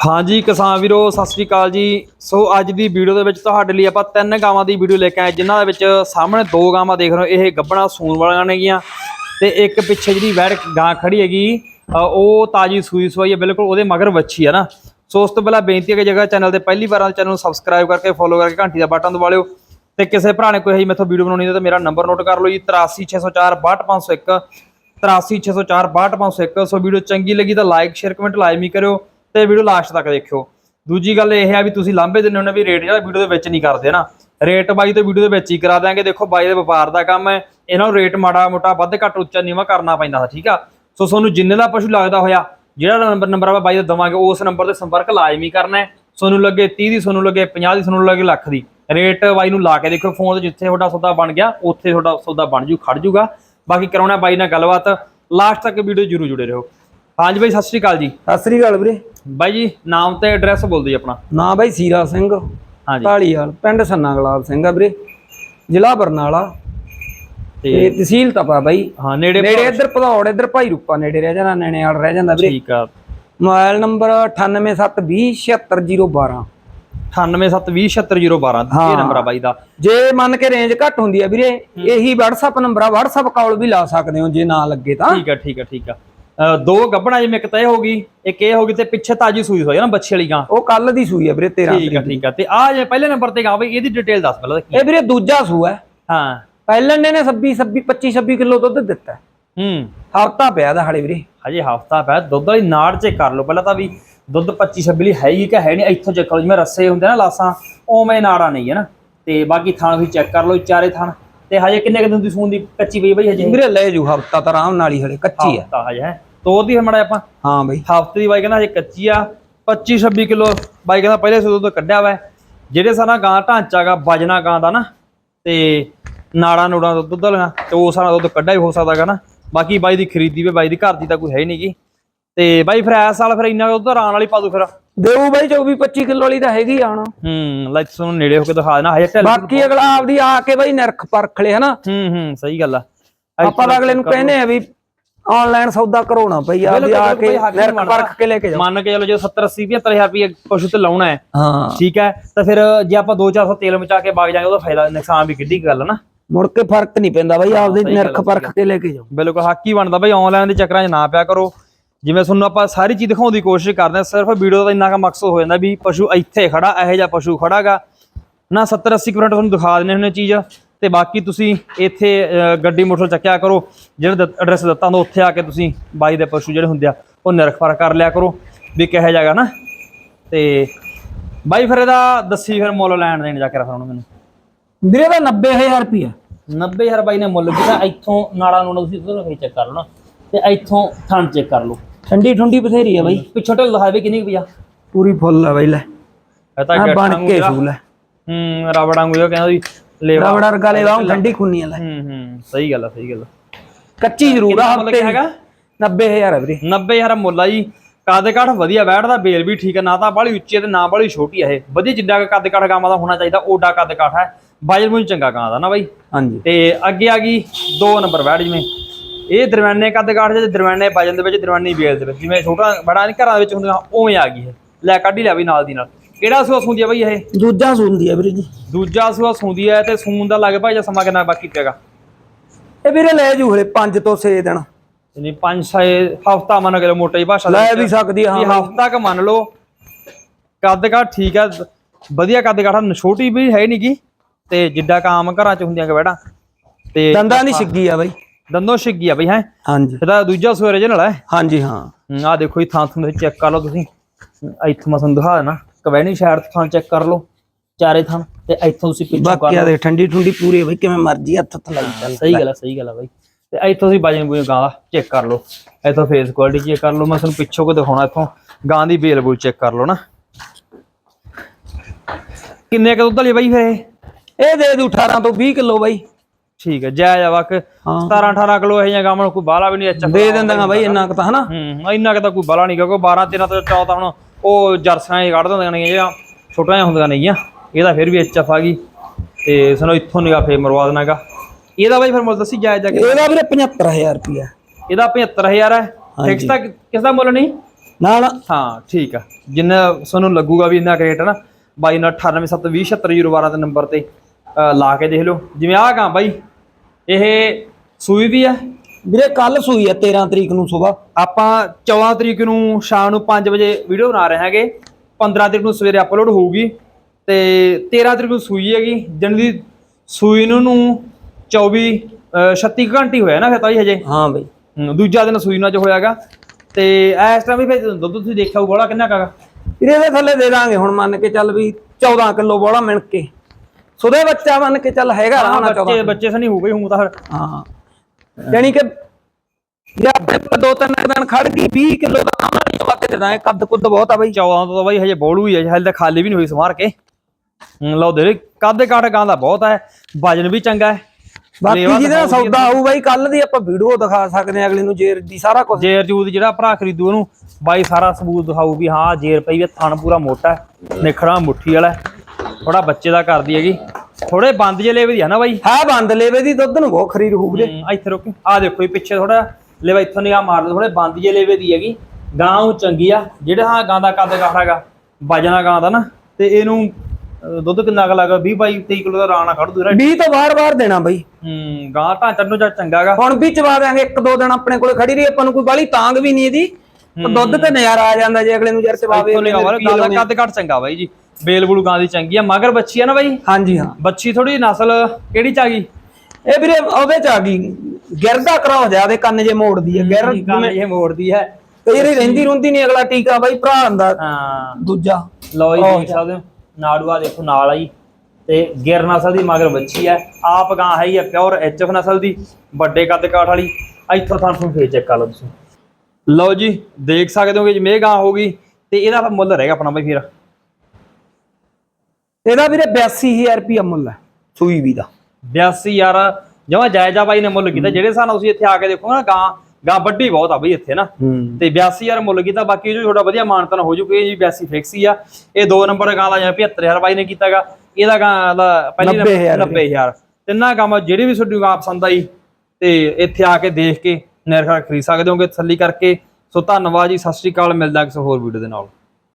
ਹਾਂਜੀ ਕਿਸਾਨ ਵੀਰੋ, ਸਤਿ ਸ੍ਰੀ ਅਕਾਲ ਜੀ। ਸੋ ਅੱਜ ਦੀ ਵੀਡੀਓ ਦੇ ਵਿੱਚ ਤੁਹਾਡੇ ਲਈ ਆਪਾਂ ਤਿੰਨ ਗਾਵਾਂ ਦੀ ਵੀਡੀਓ ਲੈ ਕੇ ਆਏ, ਜਿਨ੍ਹਾਂ ਦੇ ਵਿੱਚ ਸਾਹਮਣੇ ਦੋ ਗਾਵਾਂ ਦੇਖ ਰਹੇ ਹੋ। ਇਹ ਗੱਬਣਾ ਸੂਣ ਵਾਲੀਆਂ ਨੇਗੀਆਂ ਤੇ ਇੱਕ ਪਿੱਛੇ ਜਿਹੜੀ ਵੈੜ ਗਾਂ ਖੜੀ ਹੈਗੀ ਉਹ ਤਾਜੀ ਸੂਈ ਸਵਾਈ ਹੈ, ਬਿਲਕੁਲ ਉਹਦੇ ਮਗਰ ਵੱਛੀ ਹੈ ਨਾ। ਸੋ ਉਸ ਤੋਂ ਪਹਿਲਾਂ ਬੇਨਤੀ ਹੈ ਕਿ ਜੇਕਰ ਚੈਨਲ ਤੇ ਪਹਿਲੀ ਵਾਰ ਆ ਚੈਨਲ ਨੂੰ ਸਬਸਕ੍ਰਾਈਬ ਕਰਕੇ ਫੋਲੋ ਕਰਕੇ ਘੰਟੀ ਦਾ ਬਟਨ ਦਬਾ ਲਿਓ ਤੇ ਕਿਸੇ ਭਰਾ ਨੇ ਕੋਈ ਹੈ ਮੈਥੋਂ ਵੀਡੀਓ ਬਣਾਉਣੀ ਹੈ ਤਾਂ ਮੇਰਾ ਨੰਬਰ ਨੋਟ ਕਰ ਲਓ ਜੀ 83604 62501 83604 62501 ਸੋ ਵੀਡੀਓ ਚੰਗੀ ਲੱਗੀ ਤਾਂ ਲਾਈਕ ਸ਼ੇਅਰ ਕਮੈਂਟ ਲਾਜ਼ਮੀ ਕਰਿਓ। ਤੇ ਵੀਡੀਓ ਲਾਸਟ ਤੱਕ ਦੇਖਿਓ। ਦੂਜੀ ਗੱਲ ਇਹ ਹੈ ਵੀ ਤੁਸੀਂ ਲਾਂਭੇ ਦਿੰਦੇ ਹੋ ਵੀ ਰੇਟ ਜਿਹੜਾ ਵੀਡੀਓ ਦੇ ਵਿੱਚ ਨਹੀਂ ਕਰਦੇ ਨਾ? ਰੇਟ ਬਾਈ ਤੇ ਵੀਡੀਓ ਦੇ ਵਿੱਚ ਹੀ ਕਰਾ ਦਿਆਂਗੇ। ਦੇਖੋ ਬਾਈ ਦੇ ਵਪਾਰ ਦਾ ਕੰਮ ਹੈ, ਇਹਨਾਂ ਨੂੰ ਰੇਟ ਮਾੜਾ ਮੋਟਾ ਵੱਧ ਘੱਟ ਉੱਚਾ ਨੀਵਾਂ ਕਰਨਾ ਪੈਂਦਾ ਠੀਕ ਆ? ਸੋ ਤੁਹਾਨੂੰ ਜਿੰਨੇ ਦਾ ਪਸ਼ੂ ਲੱਗਦਾ ਹੋਇਆ, ਜਿਹੜਾ ਨੰਬਰ ਨੰਬਰ ਆਪਾਂ ਬਾਈ ਦਾ ਦਵਾਂਗੇ, ਉਸ ਨੰਬਰ ਤੇ ਸੰਪਰਕ ਲਾਜ਼ਮੀ ਕਰਨਾ ਹੈ। ਤੁਹਾਨੂੰ ਲੱਗੇ 30 ਦੀ ਤੁਹਾਨੂੰ ਲੱਗੇ 50 ਦੀ ਤੁਹਾਨੂੰ ਲੱਗੇ ਲੱਖ ਦੀ। ਰੇਟ ਬਾਈ ਨੂੰ ਲਾ ਕੇ ਦੇਖੋ ਫੋਨ ਤੇ ਜਿੱਥੇ ਤੁਹਾਡਾ ਸੌਦਾ ਬਣ ਗਿਆ, ਉੱਥੇ ਤੁਹਾਡਾ ਸੌਦਾ ਬਣ ਜੂ, ਖੜ ਜੂਗਾ। ਬਾਕੀ ਕਰਾਉਣਾ ਬਾਈ ਨਾਲ ਗੱਲਬਾਤ। ਲਾਸਟ ਤੱਕ ਵੀਡੀਓ ਜਰੂਰ ਜੁੜੇ ਰਹੋ। ਹਾਂਜੀ ਬਾਈ, ਸਤਿ ਸ਼੍ਰੀ ਅਕਾਲ ਜੀ। ਸਤਿ ਸ੍ਰੀ ਅਕਾਲ ਵੀਰੇ। ਬਾਈ ਜੀ ਨਾਮ ਤੇ ਐਡਰੈਸ ਬੋਲ ਦਿਓ ਆਪਣਾ। ਨਾਂ ਬਾਈ ਸੀਰਾ ਸਿੰਘ ਹਾਂਜੀ। ਢਾਲੀਵਾਲ ਪਿੰਡ ਸੰਨਾ ਗਲਾਬ ਸਿੰਘ ਆ ਵੀਰੇ। ਜ਼ਿਲ੍ਹਾ ਬਰਨਾਲਾ। ਤੇ ਤੇ ਤਹਿਸੀਲ ਤਪਾ ਬਾਈ। ਹਾਂ ਨੇੜੇ ਨੇੜੇ ਇੱਧਰ ਭਦੌੜ ਇੱਧਰ ਭਾਈ ਰੂਪਾ ਨੇੜੇ ਰਹਿ ਜਾਂਦਾ ਨੈਣੇ ਵਾਲ ਰਹਿ ਜਾਂਦਾ ਵੀਰੇ। ਠੀਕ ਆ। ਮੋਬਾਈਲ ਨੰਬਰ 9872076012 9872076012 ਇਹ। ਨੰਬਰ ਆ ਬਾਈ ਦਾ। ਜੇ ਮੰਨ ਕੇ ਰੇਂਜ ਘੱਟ ਹੁੰਦੀ ਆ ਵੀਰੇ ਇਹੀ WhatsApp ਨੰਬਰ ਆ WhatsApp ਕਾਲ ਵੀ ਲਾ ਸਕਦੇ ਹੋ ਜੇ ਨਾ ਲੱਗੇ ਤਾਂ। ਠੀਕ ਆ ਠੀਕ ਆ ਠੀਕ ਆ। ਦੋ ਗੱਬਣਾ ਜਿਵੇਂ ਇੱਕ ਤਾਂ ਇਹ ਹੋ ਗਈ ਇੱਕ ਇਹ ਹੋ ਗਈ ਤੇ ਪਿੱਛੇ ਤਾਜੀ ਸੂਈ ਹੋਈ ਆ ਨਾ ਬੱਚੇ ਵਾਲੀ ਗਾਂ। ਉਹ ਕੱਲ ਦੀ ਸੂਈ ਆ ਵੀਰੇ 13 ਠੀਕ ਆ ਠੀਕ ਆ। ਤੇ ਆ ਜੇ ਪਹਿਲੇ ਨੰਬਰ ਤੇ ਗਾਂ ਬਈ ਇਹਦੀ ਡਿਟੇਲ ਦੱਸ ਪਹਿਲਾਂ ਇਹ ਵੀਰੇ ਦੂਜਾ ਸੂ ਹੈ। ਹਾਂ। ਪਹਿਲਾਂ ਨੇ 26 26 25 26 ਕਿਲੋ ਦੁੱਧ ਦਿੱਤਾ। ਹੂੰ। ਹਫਤਾ ਪਿਆ ਦਾ ਹਾਲੇ ਵੀਰੇ। ਹਜੇ ਹਫਤਾ ਪਿਆ ਦੁੱਧ ਵਾਲੀ ਨਾੜ ਚੈੱਕ ਕਰ ਲਓ। ਪਹਿਲਾਂ ਤਾਂ ਵੀ ਦੁੱਧ 25 26 ਲਈ ਹੈ ਹੀ ਕਿ ਹੈ ਨਹੀਂ ਇੱਥੋਂ ਚੈੱਕ ਕਰੋ। ਜਿਵੇਂ ਰੱਸੇ ਹੁੰਦੇ ਨਾ ਲਾਸਾਂ ਉਵੇਂ ਨਾੜਾ ਨਹੀਂ ਹੈ ਨਾ। ਤੇ ਬਾਕੀ ਥਾਂ ਵੀ ਚੈੱਕ ਕਰ ਲਓ ਚਾਰੇ ਥਾਂ। ਤੇ ਹਜੇ ਕਿੰਨੇ ਕੁ ਦਿਨ ਦੀ ਸੂਣ ਦੀ ਕੱਚੀ ਪਈ ਬਈ ਹਜੇ? ਵੀਰੇ ਲੈ ਜੂ ਹਫਤਾ ਤਾਂ ਆਰਾਮ ਨਾਲ ਹੀ ਹਲੇ ਕੱਚੀ ਆ। ਹਫਤਾ ਹਜੇ ਹੈ। ਤੋਰਦੀ ਫਿਰ ਮੜਾ ਆਪਾਂ। ਹਾਂ ਬਈ। ਹਫ਼ਤੇ ਦੀ ਬਾਈ ਕਹਿੰਦਾ ਹਜੇ ਕੱਚੀ ਆ 25 26 ਕਿਲੋ ਬਾਈ ਕਹਿੰਦਾ ਪਹਿਲੇ ਸੂਦੋਂ ਤੋਂ ਕੱਢਿਆ ਵਾ। ਜਿਹੜੇ ਸਾਰਾ ਗਾਂ ਢਾਂਚਾ ਗਾ ਵਜਨਾ ਗਾਂ ਦਾ ਨਾ ਤੇ ਨਾੜਾ ਨੂੜਾ ਦਾ ਦੁੱਧ ਲਗਾ ਤੇ ਉਹ ਸਾਰਾ ਦੁੱਧ ਕੱਢਿਆ ਵੀ ਹੋ ਸਕਦਾਗਾ ਨਾ। ਬਾਕੀ ਬਾਈ ਦੀ ਖਰੀਦੀ ਵੀ ਬਾਈ ਦੀ ਘਰ ਦੀ ਤਾਂ ਕੋਈ ਹੈ ਹੀ ਨਹੀਂਗੀ ਤੇ ਬਾਈ ਫਿਰ ਇਸ ਸਾਲ ਫਿਰ ਇੰਨਾ ਦੁੱਧ ਆਉਣ ਵਾਲੀ ਪਾ ਦੂ ਫਿਰ। ਦੇਊ ਬਾਈ 24 25 ਕਿਲੋ ਵਾਲੀ ਤਾਂ ਹੈਗੀ ਆ ਹੁਣ। ਹੂੰ ਲੈ ਤੁਹਾਨੂੰ ਨੇੜੇ ਹੋ ਕੇ ਦਿਖਾ ਦੇਣਾ ਹਜੇ ਢਿੱਲ ਬਾਕੀ ਅਗਲਾ ਆਪਦੀ ਆ ਕੇ ਬਾਈ ਨਿਰਖ ਪਰਖ ਲੈ ਹਨਾ। ਹੂੰ ਹੂੰ ਸਹੀ ਗੱਲ ਆ। ਆਪਾਂ ਅਗਲੇ ਨੂੰ ਕਹਿੰਦੇ ਆ ਵੀ ਆਨਲਾਈਨ ਸੌਦਾ ਕਰਾਉਣਾ ਪਈ ਆਪਦੀ ਬਿਲਕੁਲ, ਆ ਕੇ ਨਿਰਖ। ਪਰਖ ਕੇ ਲੈ ਕੇ ਜਾਓ। ਮੰਨ ਕੇ ਚਲੋ ਜੇ 70 80 75000 ਰੁਪਏ ਪਸ਼ੂ ਤੇ ਲਾਉਣਾ ਹੈ ਹਾਂ। ਠੀਕ ਹੈ ਤਾਂ ਫਿਰ ਜੇ ਆਪਾਂ 2-400 ਤੇਲ ਮਚਾ ਕੇ ਵਗ ਜਾਾਂਗੇ ਉਹਦਾ ਫਾਇਦਾ ਨੁਕਸਾਨ ਵੀ ਕਿੱਡੀ ਗੱਲ ਆ ਨਾ। ਮੁੜ ਕੇ ਫ਼ਰਕ ਨਹੀਂ ਪੈਂਦਾ ਬਾਈ ਆਪਦੀ ਨਿਰਖ ਆ, ਪਰਖ ਕੇ ਲੈ ਕੇ ਜਾਓ। ਬਿਲਕੁਲ ਹੱਕ ਬਣਦਾ ਬਈ ਆਨਲਾਈਨ ਦੇ ਚੱਕਰਾਂ 'ਚ ਨਾ ਪਿਆ ਕਰੋ। ਜਿਵੇਂ ਤੁਹਾਨੂੰ ਆਪਾਂ ਸਾਰੀ ਚੀਜ਼ ਦਿਖਾਉਣ ਦੀ ਕੋਸ਼ਿਸ਼ ਕਰਦੇ ਹਾਂ ਸਿਰਫ ਵੀਡੀਓ ਦਾ ਇੰਨਾ ਕੁ ਮਕਸਦ ਹੋ ਜਾਂਦਾ ਵੀ ਪਸ਼ੂ ਇੱਥੇ ਖੜਾ ਇਹੋ ਜਿਹਾ ਪਸ਼ੂ ਖੜਾਗਾ। ਨਾ 70 80% ਤੁਹਾਨੂੰ ਦਿਖਾ ਦਿੰਦੇ ਹੁੰਦੇ ਚੀਜ਼। ਤੇ ਬਾਕੀ ਤੁਸੀਂ ਇੱਥੇ ਗੱਡੀ ਮੋਟਰ ਚੱਕਿਆ ਕਰੋ। ਜਿਹੜਾ ਐਡਰੈਸ ਦਿੱਤਾ ਹੁੰਦਾ ਉੱਥੇ ਆ ਕੇ ਤੁਸੀਂ ਬਾਈ ਦੇ ਪਸ਼ੂ ਜਿਹੜੇ ਹੁੰਦੇ ਆ ਉਹ ਨਿਰਖ ਪਰਖ ਕਰ ਲਿਆ ਕਰੋ। ਵੀ ਕਿਹੋ ਜਿਹਾ ਗਾ ਨਾ। ਤੇ ਬਾਈ ਫਿਰ ਇਹਦਾ ਦੱਸੀ ਫਿਰ ਮੁੱਲ ਲੈਣ ਦੇਣ ਜਾ ਕੇ ਰੱਖਣਾ ਮੈਨੂੰ। ਵੀਰੇ ਦਾ 90000 ਰੁਪਿਆ 90000 ਬਾਈ ਨੇ ਮੁੱਲ ਕੀਤਾ ਇੱਥੋਂ ਨਾੜਾ ਨੂੰ ਤੁਸੀਂ ਉਧਰ ਫੇਰ ਚੈੱਕ ਕਰ ਲਓ ਨਾ। ਤੇ ਇੱਥੋਂ ਥਣ ਚੈੱਕ ਕਰ ਲਓ। ਠੰਡੀ ਠੰਡੀ ਬਥੇਰੀ ਆ ਬਾਈ। ਪਿੱਛੋਂ ਢਿੱਲ ਦਿਖਾਵੇ ਕਿੰਨੀ ਪਿਆ ਪੂਰੀ ਫੁੱਲ ਆ ਬਾਈ ਲੈ। ਇਹ ਤਾਂ ਬਣ ਕੇ ਹੈ ਹੂੰ ਰਬੜ ਵਾਂਗੂ ਜਿਹਾ ਕਹਿੰਦਾ ਵੀ ਲੇਵਾ। ਰਬੜਾ ਰਗਾ ਲੈ ਲਾਉਂ ਠੰਡੀ ਖੁੰਨੀ ਆ ਲੈ ਹੂੰ ਹੂੰ ਸਹੀ ਗੱਲ ਆ ਸਹੀ ਗੱਲ ਆ। ਕੱਚੀ ਜ਼ਰੂਰ ਆ ਹਫ਼ਤੇ ਹੈਗਾ? 90000 ਆ ਵੀਰੇ। 90000 ਮੁੱਲ ਆ ਜੀ। ਕੱਦ ਕਾਠ ਵਧੀਆ ਬੈਠਦਾ ਬੇਲ ਵੀ ਠੀਕ ਹੈ ਨਾ ਤਾਂ ਬਾਹਲੀ ਉੱਚੀ ਹੈ ਤੇ ਨਾ ਬਾਹਲੀ ਛੋਟੀ ਹੈ ਇਹ। ਵਧੀਆ ਜਿੱਡਾ ਕੱਦ ਕਾਠ ਗਾਵਾਂ ਦਾ ਹੋਣਾ ਚਾਹੀਦਾ ਓਡਾ ਕੱਦ ਕਾਠ ਹੈ। ਬਾਜਰ ਮੁੰਨ ਚੰਗਾ ਗਾਂ ਦਾ ਨਾ ਬਾਈ। ਹਾਂਜੀ। ਤੇ ਅੱਗੇ ਆ ਗਈ 2 ਨੰਬਰ ਬੈਠ ਜਿਵੇਂ। ਇਹ ਦਰਮਿਆਨੇ ਕੱਦ ਕਾਠ ਦੇ ਦਰਮਿਆਨੇ ਵਜਨ ਦੇ ਵਿੱਚ ਦਰਮਿਆਨੀ ਬੇਲ ਦੇ ਵਿੱਚ ਜਿਵੇਂ ਛੋਟਾ ਬੜਾ ਨਹੀਂ ਘਰਾਂ ਦੇ ਵਿੱਚ ਹੁੰਦੀਆਂ ਉਵੇਂ ਆ ਗਈ ਇਹ ਲੈ ਕੱਢ ਹੀ ਲਿਆ ਬਈ ਨਾਲ ਦੀ ਨਾਲ। ਕਿਹੜਾ ਸੂਆ ਸੂੰਦੀ ਆ ਬਈ ਇਹ? ਦੂਜਾ ਸੂੰਦੀ ਆ ਵੀਰੇ ਜੀ। ਦੂਜਾ ਸੂਆ ਸੂੰਦੀ ਹੈ ਤੇ ਸੂਨ ਦਾ ਲੱਗ ਭਾਈ ਜਾਂ ਸਮਾਂ ਕਿੰਨਾ ਬਾਕੀ ਪਿਆਗਾ? ਇਹ ਵੀਰੇ ਲੈ ਜੂ ਹਲੇ 5 ਤੋਂ 6 ਦਿਨ। ਯਾਨੀ 5 6 ਹਫਤਾ ਮੰਨ ਕੇ ਮੋਟਾ ਹੀ ਭਾਸ਼ਾ ਲੈ ਵੀ ਸਕਦੀ ਆ, ਹਾਂ। ਹਫਤਾ ਕ ਮੰਨ ਲਓ। ਕੱਦ ਕਾਠ ਠੀਕ ਹੈ ਵਧੀਆ ਕੱਦ ਕਾਠ ਆ, ਛੋਟੀ ਵੀ ਹੈ ਨਹੀਂਗੀ ਤੇ ਜਿੱਡਾ ਕਾਮ ਘਰਾਂ ਚ ਹੁੰਦੀਆਂ ਕਿ ਬੈੜਾ ਤੇ ਦੰਦਾਂ ਦੀ ਛਿੱਗੀ ਆ ਬਾਈ। ਦੰਦੋਂ ਛਿੱਗੀ ਆ ਬਈ ਹੈ? ਹਾਂਜੀ। ਇਹਦਾ ਦੂਜਾ ਸੂਆ ਰੀਜਨਲ ਹੈ? ਹਾਂਜੀ ਹਾਂ। ਆ ਦੇਖੋ ਇਹ ਥਾਂ ਥਾਂ ਚੈੱਕ ਕਰ ਲਓ ਤੁਸੀਂ। ਇੱਥੋਂ ਮੈਂ ਤੁਹਾਨੂੰ ਦਿਖਾ ਦੇਣਾ। ਕਵੈਣੀ ਤੋਂ ਥਾਂ ਚੈੱਕ ਕਰ ਲਓ ਚਾਰੇ ਥਾਂ ਤੇ ਇੱਥੋਂ ਤੁਸੀਂ ਪਿੱਛੋਂ ਕਰ ਬਾਕੀ ਆ ਦੇ ਠੰਡੀ ਠੰਡੀ ਪੂਰੀ ਆ ਬਾਈ ਕਿਵੇਂ ਮਰਜ਼ੀ ਹੱਥ ਹੱਥ ਲਾਈ ਚੱਲ। ਸਹੀ ਗੱਲ ਹੈ ਸਹੀ ਗੱਲ ਹੈ ਬਾਈ। ਤੇ ਇੱਥੋਂ ਤੁਸੀਂ ਬਾਜਨ ਬੂਜਨ ਗਾਂ ਦਾ ਚੈੱਕ ਕਰ ਲਓ। ਇੱਥੋਂ ਫੇਸ ਕੁਆਲਿਟੀ ਚੈੱਕ ਕਰ ਲਓ। ਮੈਂ ਤੁਹਾਨੂੰ ਪਿੱਛੋਂ ਕੋ ਦਿਖਾਉਣਾ ਇੱਥੋਂ। ਗਾਂ ਦੀ ਬੇਲ ਬੂਲ ਚੈੱਕ ਕਰ ਲਓ ਨਾ। ਕਿੰਨੇ ਕੁ ਦੁੱਧ ਵਾਲੀ ਬਾਈ ਫਿਰ ਇਹ? ਇਹ ਦੇ ਦੂ 18 ਤੋਂ 20 ਕਿਲੋ ਬਾਈ। ਠੀਕ ਹੈ ਜੈ ਜਾ ਵਕ ਹਾਂ। 17 18 ਕਿਲੋ ਇਹ ਜਿਹੀਆਂ ਗਾਵਾਂ ਨੂੰ ਕੋਈ ਬਾਲਾ ਵੀ ਨਹੀਂ ਅੱਛਾ ਦੇ ਦਿੰਦਾਗਾ ਬਾਈ ਇੰਨਾ ਕੁ ਤਾਂ ਹਨਾ? ਹੂੰ ਇੰਨਾ ਕਿ ਤਾਂ ਕੋਈ ਬਾਲਾ ਨਹੀਂ ਕਿਉਂਕਿ 12 13 ਤੋਂ 14 ਤਾਂ ਹੁਣ ਉਹ ਜਰਸੀਆਂ ਹੀ ਕੱਢ ਦਿੰਦੀਆਂ ਨੇ ਜਿਹੜੀਆਂ ਛੋਟੀਆਂ ਜਿਹੀਆਂ ਹੁੰਦੀਆਂ ਨੇਗੀਆਂ ਇਹਦਾ ਫਿਰ ਵੀ ਐਚਐਫ ਆ ਗਈ। ਤੇ ਸਾਨੂੰ ਇੱਥੋਂ ਨਿਗਾ ਫੇਰ ਮਰਵਾ ਦੇਣਾਗਾ ਇਹਦਾ ਬਾਈ ਫਿਰ ਮੁੱਲ ਦੱਸੀ ਜਾਇਜ਼ ਜਾ ਕੇ। ਇਹਦਾ ਵੀਰੇ 75000 ਰੁਪਿਆ ਇਹਦਾ 75000 ਹੈ। ਫਿਕਸ ਤਾਂ ਕਿਸ ਦਾ ਮੁੱਲ ਨਹੀਂ? ਨਾ ਨਾ ਹਾਂ ਠੀਕ ਆ। ਜਿੰਨਾ ਤੁਹਾਨੂੰ ਲੱਗੂਗਾ ਵੀ ਇੰਨਾ ਰੇਟ ਹੈ ਨਾ ਬਾਈ ਨਾਲ 9872070012 ਦੇ ਨੰਬਰ ਤੇ ਲਾ ਕੇ ਦੇਖ ਲਓ। ਜਿਵੇਂ ਆਹ ਗਾਂ ਬਾਈ ਇਹ ਸੂਈ ਵੀ ਆ ਵੀਰੇ ਕੱਲ ਸੂਈ ਆ 13 ਤਰੀਕ ਨੂੰ ਸਵੇਰ। ਆਪਾਂ 14 ਤਰੀਕ ਨੂੰ ਸ਼ਾਮ ਨੂੰ 5 ਵਜੇ ਵੀਡੀਓ ਬਣਾ ਰਹੇ ਹਾਂਗੇ। 15 ਤਰੀਕ ਨੂੰ ਸਵੇਰੇ ਅਪਲੋਡ ਹੋਊਗੀ। ਤੇ 13 ਤਰੀਕ ਨੂੰ ਸੂਈ ਹੈਗੀ। ਜਨ ਦੀ ਸੂਈ ਨੂੰ ਨੂੰ 24 ਅਹ 36 ਘੰਟੇ ਹੀ ਹੋਇਆ ਨਾ ਫਿਰ ਤਾਂ ਹਜੇ। ਹਾਂ ਬਈ। ਦੂਜਾ ਦਿਨ ਸੂਈ ਨਾਲ ਚ ਹੋਇਆਗਾ ਤੇ ਇਸ ਟਾਈਮ ਵੀ ਫਿਰ ਦੁੱਧ ਤੁਸੀਂ ਦੇਖਿਆ ਹੋਊ ਬੋਲਾ ਕਿੰਨਾ ਕਾਗਾ ਵੀਰੇ ਇਹਦੇ ਥੱਲੇ ਦੇ ਦਾਂਗੇ ਹੁਣ ਮੰਨ ਕੇ ਚੱਲ ਵੀ 14 ਕਿਲੋ ਬੋਲਾ ਮਿਣ ਕੇ। ਸੁਦੇ ਬੱਚਾ ਮੰਨ ਕੇ ਚੱਲ ਹੈਗਾ ਆਰਾਮ ਨਾਲ ਬੱਚੇ 14 ਬੱਚੇ ਸਣੀ ਹੋ ਗਈ ਹੁਣ ਤਾਂ ਫਿਰ ਹਾਂ। ਯਾਨੀ ਕਿ ਜੇ ਦੋ ਤਿੰਨ ਦਿਨ ਖੜ ਗਈ 20 ਕਿਲੋ ਦਾ ਕੰਮ ਨਹੀਂ ਵਾਕੇ ਦੇ ਦਾਂਗੇ ਕੱਦ ਕੁੱਦ ਬਹੁਤ ਆ ਬਈ। 14 ਤੋਂ ਬਾਈ ਹਜੇ ਬੋਲੂ ਹੀ ਹੈ ਹਾਲੇ ਤਾਂ ਖਾਲੀ ਵੀ ਨਹੀਂ ਹੋਈ ਸਮਾਰ ਕੇ। ਲਓ ਦੇ ਕਾਦੇ ਕਾਟ ਗਾਂ ਦਾ ਬਹੁਤ ਹੈ ਵਜਨ ਵੀ ਚੰਗਾ ਹੈ। ਬਾਕੀ ਜਿਹਦਾ ਸੌਦਾ ਆਊ ਬਾਈ ਕੱਲ ਦੀ ਆਪਾਂ ਵੀਡੀਓ ਦਿਖਾ ਸਕਦੇ ਆ ਅਗਲੇ ਨੂੰ ਜੇਰ ਦੀ ਸਾਰਾ ਕੁਝ ਜੇਰ ਜੂਦ ਜਿਹੜਾ ਭਰਾ ਖਰੀਦੂ ਉਹਨੂੰ ਬਾਈ ਸਾਰਾ ਸਬੂਤ ਦਿਖਾਊ ਵੀ ਹਾਂ ਜੇਰ ਪਈ ਹੈ ਥਣ ਪੂਰਾ ਮੋਟਾ ਨਿਖੜਾ ਮੁੱਠੀ ਵਾਲਾ ਥੋੜਾ ਬੱਚੇ ਦਾ ਕਰਦੀ ਹੈਗੀ। ਥੋੜੇ ਬੰਦ ਜੇ ਲੇਵੇ ਦੀ ਹੈ ਨਾ ਬਾਈ। ਹੈ ਬੰਦ ਲੇਵੇ ਦੀ ਦੁੱਧ ਨੂੰ ਬਹੁਤ ਖਰੀਦ ਹੋਊ ਵੀਰੇ ਇੱਥੇ ਰੁਕ। ਆ ਦੇਖੋ ਇਹ ਪਿੱਛੇ ਥੋੜਾ ਲੇਵਾ ਇੱਥੋਂ ਨਿਗਾਹ ਮਾਰ ਲਓ ਥੋੜੇ ਬੰਦ ਜੇ ਲੇਵੇ ਦੀ ਹੈਗੀ। ਗਾਂ ਉਹ ਚੰਗੀ ਆ ਜਿਹੜਾ ਹਾਂ ਗਾਂ ਦਾ ਕੱਦ ਕਾਠ ਹੈਗਾ ਵਜਨਾ ਗਾਂ ਦਾ ਨਾ ਤੇ ਇਹਨੂੰ ਦੁੱਧ ਕਿੰਨਾ ਕੁ ਲੱਗਾ 20 22 23 ਕਿਲੋ ਦਾ ਰਾਣਾ ਕੱਢ ਦੂ 20 ਤੋਂ ਬਾਰ-ਬਾਰ ਦੇਣਾ ਬਈ। ਹੂੰ ਗਾਂ ਢਾਂਚਾ ਨੂੰ ਜਾਂ ਚੰਗਾਗਾ ਹੁਣ ਵੀ ਚਵਾ ਦਿਆਂਗੇ ਇੱਕ ਦੋ ਦਿਨ ਆਪਣੇ ਕੋਲੇ ਖੜੀ ਰਹੀ ਆਪਾਂ ਨੂੰ ਕੋਈ ਬਾਲੀ ਤਾਂਗ ਵੀ ਨਹੀਂ ਇਹਦੀ। ਦੁੱਧ ਤੇ ਨਜ਼ਾਰਾ ਆ ਜਾਂਦਾ ਜੇ ਅਗਲੇ ਨੂੰ ਯਾਰ ਚਵਾਵੇ ਮਾਰੋ ਗਾਂ ਦਾ ਕੱਦ ਕੱਟ ਚੰਗਾ ਬਾਈ ਜੀ। ਬੇਲ ਬੁਲ ਗਾਂ ਦੀ ਚੰਗੀ ਆ ਮਗਰ ਬੱਚੀ ਆ ਨਾ ਬਾਈ? ਹਾਂਜੀ ਹਾਂ। ਬੱਚੀ ਥੋੜੀ ਨਸਲ ਕਿਹੜੀ ਚ ਆ ਗਈ? ਇਹ ਵੀਰੇ ਉਹਦੇ ਚ ਆ ਗਈ। ਗਿਰਦਾ ਕਰਾਓ ਜਿਆਦੇ ਕੰਨ ਜੇ ਮੋੜਦੀ ਹੈ ਗਿਰ ਗਾਂ ਇਹ ਮੋੜਦੀ ਹੈ ਕਈ ਵਾਰੀ ਰਹਿੰਦੀ ਰੁੰਦੀ ਨਹੀਂ ਅਗਲਾ ਟੀਕਾ ਬਾਈ ਭਰਾ ਹੁੰਦਾ। ਹਾਂ। ਦੂਜਾ। ਲਓ ਜੀ ਦੇਖ ਸਕਦੇ ਹੋ। ਨਾੜੂਆ ਦੇਖੋ ਨਾਲ ਆ ਜੀ। ਤੇ ਗਿਰ ਨਸਲ ਦੀ ਮਗਰ ਬੱਚੀ ਹੈ ਆਪ ਗਾਂ ਹੈ ਹੀ ਪਿਓਰ ਐਚਐਫ ਨਸਲ ਦੀ ਵੱਡੇ ਕੱਦ ਕਾਠ ਵਾਲੀ। ਇੱਥੋਂ ਤੁਹਾਨੂੰ ਫੇਰ ਚੈੱਕ ਕਰ ਲਓ ਤੁਸੀਂ। ਲਓ ਜੀ ਦੇਖ ਸਕਦੇ ਹੋ ਕਿ ਜਿਵੇਂ ਗਾਂ ਹੋ ਗਈ। ਤੇ ਇਹਦਾ ਮੁੱਲ ਰਹੇਗਾ ਆਪਣਾ ਬਈ ਫਿਰ। ਇਹਦਾ ਵੀਰੇ 82000 ਰੁਪਿਆ ਮੁੱਲ ਹੈ ਸੂਈ ਵੀ ਦਾ। 82 ਯਾਰ ਜਮਾ ਜਾਇਜ਼ਾ ਬਾਈ ਨੇ ਮੁੱਲ ਕੀਤਾ। ਜਿਹੜੇ ਨਾਲ ਤੁਸੀਂ ਇੱਥੇ ਆ ਕੇ ਦੇਖੋ ਨਾ ਗਾਂ ਗਾਂ ਵੱਡੀ ਬਹੁਤ ਆ ਬਈ ਇੱਥੇ ਨਾ। ਤੇ 82000 ਮੁੱਲ ਕੀਤਾ ਬਾਕੀ ਜੋ ਥੋੜਾ ਵਧੀਆ ਮਾਨਤਨ ਹੋ ਜੂਗੀ ਜੀ 82 ਫਿਕਸ ਹੀ ਆ। ਇਹ ਦੋ ਨੰਬਰ ਗਾਂ ਦਾ ਜਾਂ 75000 ਬਾਈ ਨੇ ਕੀਤਾਗਾ ਇਹਦਾ ਗਾਂ ਦਾ ਪਹਿਲੀ ਨੰਬਰ 90,000 90000 ਤਿੰਨਾਂ ਗਾਂ ਜਿਹੜੀ ਵੀ ਤੁਹਾਡੀ ਗਾਂ ਪਸੰਦ ਆਈ ਤੇ ਇੱਥੇ ਆ ਕੇ ਦੇਖ ਕੇ ਨਿਰਖਾ ਖਰੀਦ ਸਕਦੇ ਹੋਗੇ ਤਸੱਲੀ ਕਰਕੇ। ਸੋ ਧੰਨਵਾਦ ਜੀ ਸਤਿ ਸ਼੍ਰੀ ਅਕਾਲ ਮਿਲਦਾ ਕਿਸੇ ਹੋਰ ਵੀਡੀਓ ਦੇ ਨਾਲ।